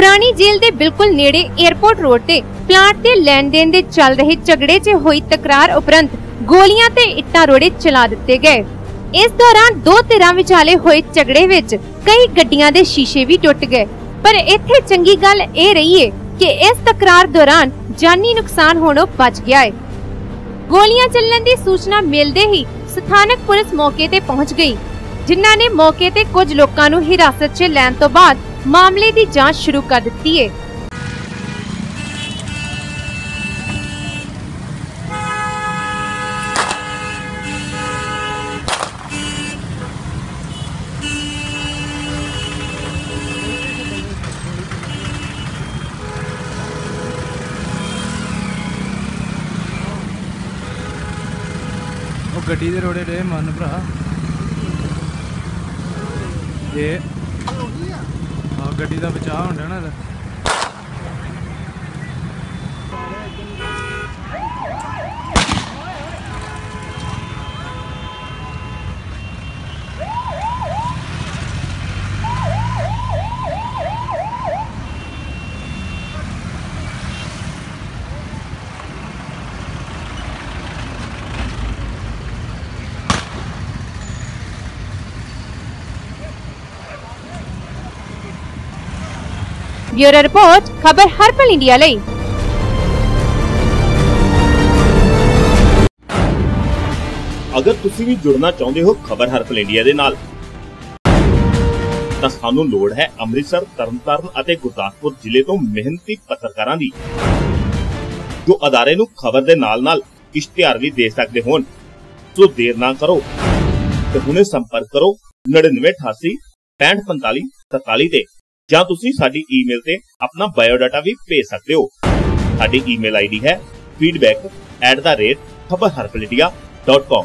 ਪੁਰਾਣੀ ਜੇਲ੍ਹ ਦੇ ਬਿਲਕੁਲ ਨੇੜੇ 에ਅਰਪੋਰਟ ਰੋਡ ਤੇ ਪਲਾਂਟ ਤੇ ਲੈਣ ਦੇਣ ਦੇ ਚੱਲ ਰਹੇ ਝਗੜੇ 'ਚ ਹੋਈ ਤਕਰਾਰ ਉਪਰੰਤ ਗੋਲੀਆਂ ਤੇ ਇੱਟਾਂ ਰੋੜੇ ਚਲਾ ਦਿੱਤੇ ਗਏ। ਇਸ ਦੌਰਾਨ ਦੋ ਧਿਰਾਂ ਵਿਚਾਲੇ ਹੋਏ ਝਗੜੇ ਵਿੱਚ ਕਈ ਗੱਡੀਆਂ ਦੇ ਸ਼ੀਸ਼ੇ ਵੀ ਟੁੱਟ ਗਏ। ਪਰ ਇੱਥੇ ਚੰਗੀ ਗੱਲ ਇਹ ਰਹੀ ਏ ਕਿ ਇਸ ਤਕਰਾਰ ਦੌਰਾਨ ਜਾਨੀ ਨੁਕਸਾਨ ਹੋਣੋਂ ਬਚ ਗਿਆ ਏ। ਗੋਲੀਆਂ ਚੱਲਣ ਦੀ ਸੂਚਨਾ ਮਿਲਦੇ ਹੀ ਸਥਾਨਕ ਪੁਲਿਸ ਮੌਕੇ ਤੇ ਪਹੁੰਚ ਗਈ, ਜਿਨ੍ਹਾਂ ਨੇ ਮੌਕੇ ਤੇ ਕੁਝ ਲੋਕਾਂ ਨੂੰ ਹਿਰਾਸਤ 'ਚ ਲੈਣ ਤੋਂ ਬਾਅਦ ਮਾਮਲੇ ਦੀ ਜਾਂਚ ਸ਼ੁਰੂ ਕਰ ਦਿੱਤੀ ਹੈ ਉਹ ਗੱਡੀ ਦੇ ਰੋੜੇ ਡੇ ਮਨ ਭਰਾ। ਇਹ ਗੱਡੀ ਦਾ ਬਚਾਅ ਹੁੰਦਾ ਨਾ ਇਹਦਾ। ਬਿਊਰੋ ਰਿਪੋਰਟ, ਖਬਰ ਹਰਪਲ ਇੰਡੀਆ ਲਈ। ਅਗਰ ਤੁਸੀਂ ਵੀ ਜੁੜਨਾ ਚਾਹੁੰਦੇ ਹੋ ਖਬਰ ਹਰਪਲ ਇੰਡੀਆ ਦੇ ਨਾਲ, ਤਾਂ ਸਾਨੂੰ ਲੋੜ ਹੈ ਅੰਮ੍ਰਿਤਸਰ, ਤਰਨਤਾਰਨ ਅਤੇ ਗੁਰਦਾਸਪੁਰ ਜ਼ਿਲ੍ਹੇ ਤੋਂ ਮਿਹਨਤੀ ਪੱਤਰਕਾਰਾਂ ਦੀ, ਜੋ ਅਦਾਰੇ ਨੂੰ ਖਬਰ ਦੇ ਨਾਲ-ਨਾਲ ਇਸ਼ਤਿਹਾਰ ਵੀ ਦੇ ਸਕਦੇ ਹੋਣ। ਸੋ ਦੇਰ ਨਾ ਕਰੋ, ਤੇ ਹੁਣੇ ਸੰਪਰਕ ਕਰੋ 9988 6545 47 ਤੇ। ਜਾਂ ਤੁਸੀਂ ਸਾਡੀ ਈਮੇਲ ਤੇ ਆਪਣਾ ਬਾਇਓਡਾਟਾ ਵੀ ਭੇਜ ਸਕਦੇ ਹੋ। ਸਾਡੀ ਈਮੇਲ ਆਈਡੀ ਹੈ feedback@khabarharpaladia.com